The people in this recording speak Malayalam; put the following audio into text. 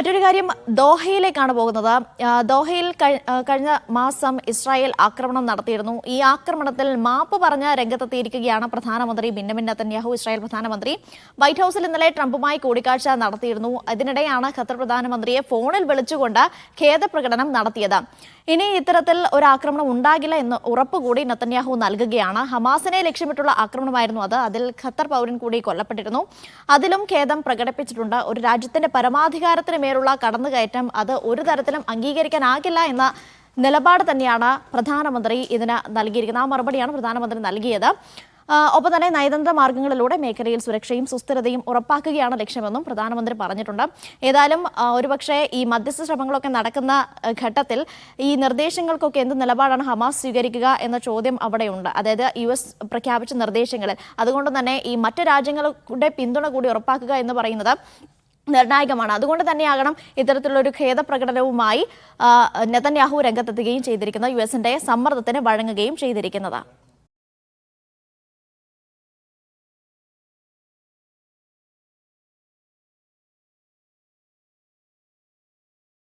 മറ്റൊരു കാര്യം ദോഹയിലേക്കാണ് പോകുന്നത്. ദോഹയിൽ കഴിഞ്ഞ മാസം ഇസ്രായേൽ ആക്രമണം നടത്തിയിരുന്നു. ഈ ആക്രമണത്തിൽ മാപ്പ് പറഞ്ഞ രംഗത്തെത്തിയിരിക്കുകയാണ് പ്രധാനമന്ത്രി ബിന്നമിൻ നത്തന്യാഹു ഇസ്രായേൽ പ്രധാനമന്ത്രി. വൈറ്റ് ഹൌസിൽ ഇന്നലെ ട്രംപുമായി കൂടിക്കാഴ്ച നടത്തിയിരുന്നു. അതിനിടെയാണ് ഖത്തർ പ്രധാനമന്ത്രിയെ ഫോണിൽ വിളിച്ചുകൊണ്ട് ഖേദപ്രകടനം നടത്തിയത്. ഇനി ഇത്തരത്തിൽ ഒരു ആക്രമണം ഉണ്ടാകില്ല എന്ന് ഉറപ്പുകൂടി നത്തന്യാഹു നൽകുകയാണ്. ഹമാസിനെ ലക്ഷ്യമിട്ടുള്ള ആക്രമണമായിരുന്നു അത്. അതിൽ ഖത്തർ പൗരൻ കൂടി കൊല്ലപ്പെട്ടിരുന്നു. അതിലും ഖേദം പ്രകടിപ്പിച്ചിട്ടുണ്ട്. ഒരു രാജ്യത്തിന്റെ പരമാധികാരത്തിന് മേലുള്ള കടന്നുകയറ്റം അത് ഒരു തരത്തിലും അംഗീകരിക്കാനാകില്ല എന്ന നിലപാട് തന്നെയാണ് പ്രധാനമന്ത്രി ഇതിന് നൽകിയിരിക്കുന്നത്. ആ മറുപടിയാണ് പ്രധാനമന്ത്രി നൽകിയത്. ഒപ്പം തന്നെ നയതന്ത്ര മാർഗങ്ങളിലൂടെ മേഖലയിൽ സുരക്ഷയും സുസ്ഥിരതയും ഉറപ്പാക്കുകയാണ് ലക്ഷ്യമെന്നും പ്രധാനമന്ത്രി പറഞ്ഞിട്ടുണ്ട്. ഏതായാലും ഒരുപക്ഷെ ഈ മധ്യസ്ഥ ശ്രമങ്ങളൊക്കെ നടക്കുന്ന ഘട്ടത്തിൽ ഈ നിർദ്ദേശങ്ങൾക്കൊക്കെ എന്ത് നിലപാടാണ് ഹമാസ് സ്വീകരിക്കുക എന്ന ചോദ്യം അവിടെയുണ്ട്. അതായത് യു എസ് പ്രഖ്യാപിച്ച നിർദ്ദേശങ്ങളിൽ. അതുകൊണ്ട് തന്നെ ഈ മറ്റ് രാജ്യങ്ങളുടെ പിന്തുണ കൂടി ഉറപ്പാക്കുക എന്ന് പറയുന്നത് നിർണായകമാണ്. അതുകൊണ്ട് തന്നെയാകണം ഇത്തരത്തിലുള്ള ഒരു ഖേദപ്രകടനവുമായി നെതന്യാഹു രംഗത്തെത്തുകയും ചെയ്തിരിക്കുന്നത്. യു എസിന്റെ സമ്മർദ്ദത്തിന് വഴങ്ങുകയും ചെയ്തിരിക്കുന്നത്.